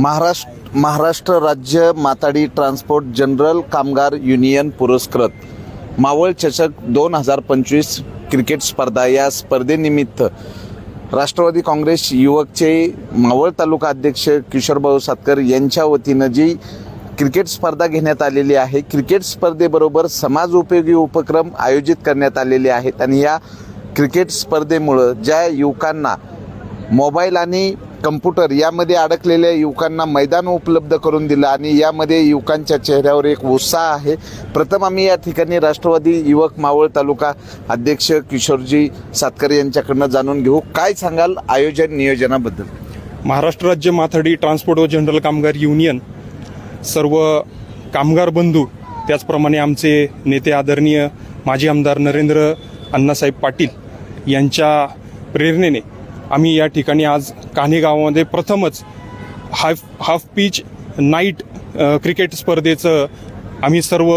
महाराष्ट्र महाराष्ट्र राज्य Mathadi transport general कामगार union पुरस्कृत. मावळ चषक दोन हजार पंचवीस क्रिकेट स्पर्धा या स्पर्धेनिमित्त राष्ट्रवादी काँग्रेस युवकचे मावळ तालुका अध्यक्ष किशोरभाऊ सातकर यांच्या वतीनं जी क्रिकेट स्पर्धा घेण्यात आलेली आहे क्रिकेट स्पर्धेबरोबर समाज उपयोगी उपक्रम आयोजित करण्यात आलेले आहेत आणि या क्रिकेट स्पर्धेमुळं ज्या युवकांना मोबाईल आणि कम्प्युटर यामध्ये अडकलेल्या युवकांना मैदान उपलब्ध करून दिलं आणि यामध्ये युवकांच्या चेहऱ्यावर एक उत्साह आहे. प्रथम आम्ही या ठिकाणी राष्ट्रवादी युवक मावळ तालुका अध्यक्ष किशोरजी सातकर यांच्याकडनं जाणून घेऊ. काय सांगाल आयोजन नियोजनाबद्दल? महाराष्ट्र राज्य माथाडी ट्रान्सपोर्ट व जनरल कामगार युनियन सर्व कामगार बंधू त्याचप्रमाणे आमचे नेते आदरणीय माजी आमदार नरेंद्र अण्णासाहेब पाटील यांच्या प्रेरणेने आम्ही या ठिकाणी आज कान्हे गावामध्ये प्रथमच half half pitch night cricket स्पर्धेचं आम्ही सर्व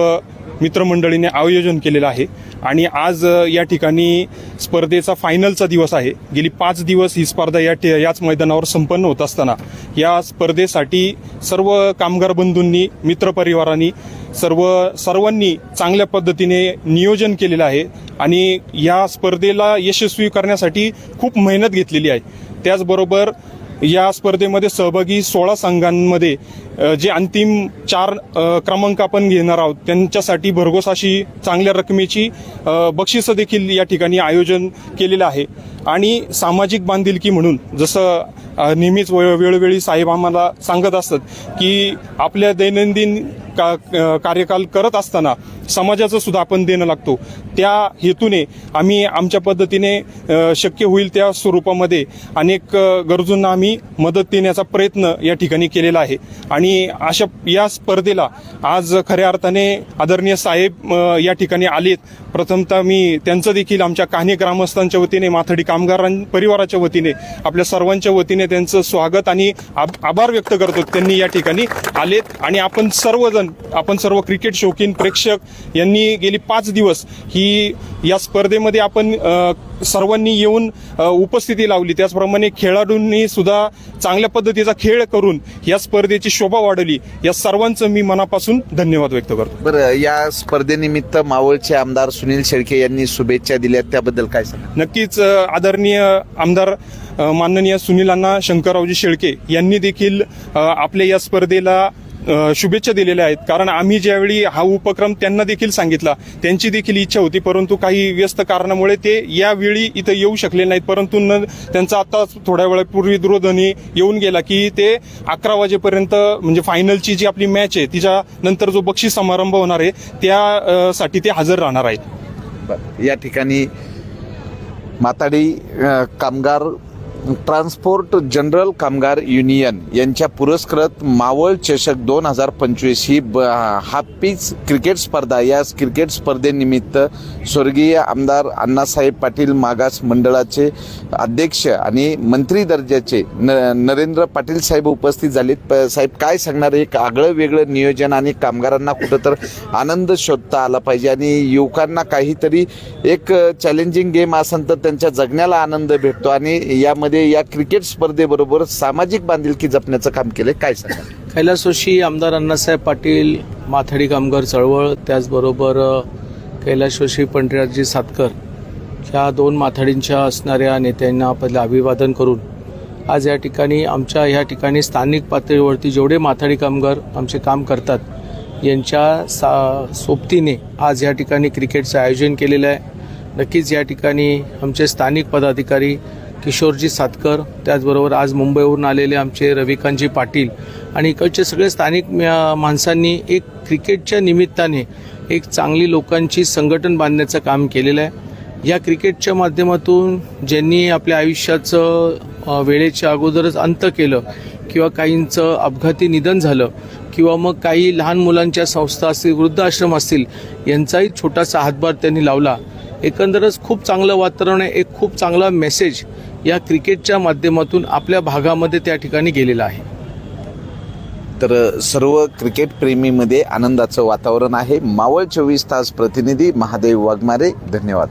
मित्रमंडळीने आयोजन केलेलं आहे. आणि आज या ठिकाणी स्पर्धेचा फायनलचा दिवस आहे. गेली पाच दिवस ही स्पर्धा या ठि- याच मैदानावर संपन्न होत असताना या स्पर्धेसाठी सर्व कामगार बंधूंनी मित्रपरिवारांनी सर्व सर्वांनी चांगल्या पद्धतीने नियोजन केलेलं आहे आणि या स्पर्धेला यशस्वी करण्यासाठी खूप मेहनत घेतलेली आहे. त्याचबरोबर या स्पर्धेमध्ये सहभागी सोळा संघांमध्ये जे अंतिम चार क्रमांक आपण घेणार आहोत त्यांच्यासाठी भरघोस अशी चांगल्या रकमेची बक्षिसं देखील या ठिकाणी आयोजन केलेलं आहे. आणि सामाजिक बांधिलकी म्हणून जसं नेहमीच वेळोवेळी साहेब आम्हाला सांगत असतात की आपल्या दैनंदिन का कार्यकाल करत असताना समाजाचं सुद्धा आपण देणं लागतो. त्या हेतूने आम्ही आमच्या पद्धतीने शक्य होईल त्या स्वरूपामध्ये अनेक गरजूंना आम्ही मदत देण्याचा प्रयत्न या ठिकाणी केलेला आहे. आणि अशा या स्पर्धेला आज खऱ्या अर्थाने आदरणीय साहेब या ठिकाणी आलेत. प्रथमतः मी त्यांचं देखील आमच्या कान्हे ग्रामस्थांच्या वतीने माथडी कामगारां परिवाराच्या वतीने आपल्या सर्वांच्या वतीने त्यांचं स्वागत आणि आभ- आभार व्यक्त करतो त्यांनी या ठिकाणी आलेत. आणि आपण सर्वजण आपण सर्व क्रिकेट शौकीन प्रेक्षक यांनी गेली पाच दिवस ही या स्पर्धेमध्ये आपण सर्वांनी येऊन उपस्थिती लावली. त्याचप्रमाणे खेळाडूंनी सुद्धा चांगल्या पद्धतीचा खेळ करून या स्पर्धेची शोभा वाढवली. या सर्वांचं मी मनापासून धन्यवाद व्यक्त करतो. बरं या स्पर्धेनिमित्त मावळचे आमदार सुनील शेळके यांनी शुभेच्छा दिल्या त्याबद्दल काय सांगाल? नक्कीच आदरणीय आमदार माननीय सुनीलांना शंकररावजी शेळके यांनी देखील आपल्या या स्पर्धेला शुभेच्छा दिलेल्या आहेत. कारण आम्ही ज्यावेळी हा उपक्रम त्यांना देखील सांगितला त्यांची देखील इच्छा होती. परंतु काही व्यस्त कारणामुळे ते यावेळी इथं येऊ शकले नाहीत. परंतु न त्यांचा आता थोड्या वेळापूर्वी दूरध्वनी येऊन गेला की ते अकरा वाजेपर्यंत म्हणजे फायनलची जी आपली मॅच आहे तिच्या नंतर जो बक्षीस समारंभ होणार आहे त्या साठी ते हजर राहणार आहेत. बरं. या ठिकाणी माताडी कामगार ट्रान्सपोर्ट जनरल कामगार युनियन यांच्या पुरस्कृत मावळ चषक दोन हजार पंचवीस ही ब हाफ क्रिकेट स्पर्धा. या क्रिकेट स्पर्धेनिमित्त स्वर्गीय आमदार अण्णासाहेब पाटील मागास मंडळाचे अध्यक्ष आणि मंत्री दर्जाचे न नरेंद्र पाटील साहेब उपस्थित झालेत. प- साहेब काय सांगणार? एक आगळं वेगळं नियोजन आणि कामगारांना कुठं तर आनंद शोधता आला पाहिजे आणि युवकांना काहीतरी एक चॅलेंजिंग गेम असेल तर त्यांच्या जगण्याला आनंद भेटतो आणि यामध्ये या क्रिकेट स्पर्धेबरोबर सामाजिक बांधिलकी जपण्याचं काम केलंय काय सांगा कैलासोशी आमदार अण्णासाहेब पाटील माथाडी कामगार चळवळ त्याचबरोबर कैलास जोशी पंढरीराजी सातकर ह्या दोन माथाडींच्या असणाऱ्या नेत्यांना पहिलं अभिवादन करून आज या ठिकाणी आमच्या ह्या ठिकाणी स्थानिक पातळीवरती जेवढे माथाडी कामगार आमचे काम करतात यांच्या सा सोबतीने आज या ठिकाणी क्रिकेटचं आयोजन केलेलं आहे. नक्कीच या ठिकाणी आमचे स्थानिक पदाधिकारी किशोरजी सातकर त्याचबरोबर आज मुंबईवरून आलेले आमचे रविकांतजी पाटील आणि इकडचे सगळे स्थानिक माणसांनी एक क्रिकेटच्या निमित्ताने एक चांगली लोकांची संघटन बांधण्याचं काम केलेलं आहे. या क्रिकेटच्या माध्यमातून ज्यांनी आपल्या आयुष्याचं वेळेच्या अगोदरच अंत केलं किंवा काहींचं अपघाती निधन झालं किंवा मग काही लहान मुलांच्या संस्था असतील वृद्धाश्रम असतील यांचाही छोटासा हातभार त्यांनी लावला. एकंदरच खूप चांगलं वातावरण आहे. एक खूप चांगला मेसेज या क्रिकेटच्या माध्यमातून आपल्या भागामध्ये त्या ठिकाणी गेलेला आहे. तर सर्व क्रिकेट प्रेमीमध्ये आनंदाचं वातावरण आहे. मावळ चोवीस तास प्रतिनिधी महादेव वाघमारे धन्यवाद.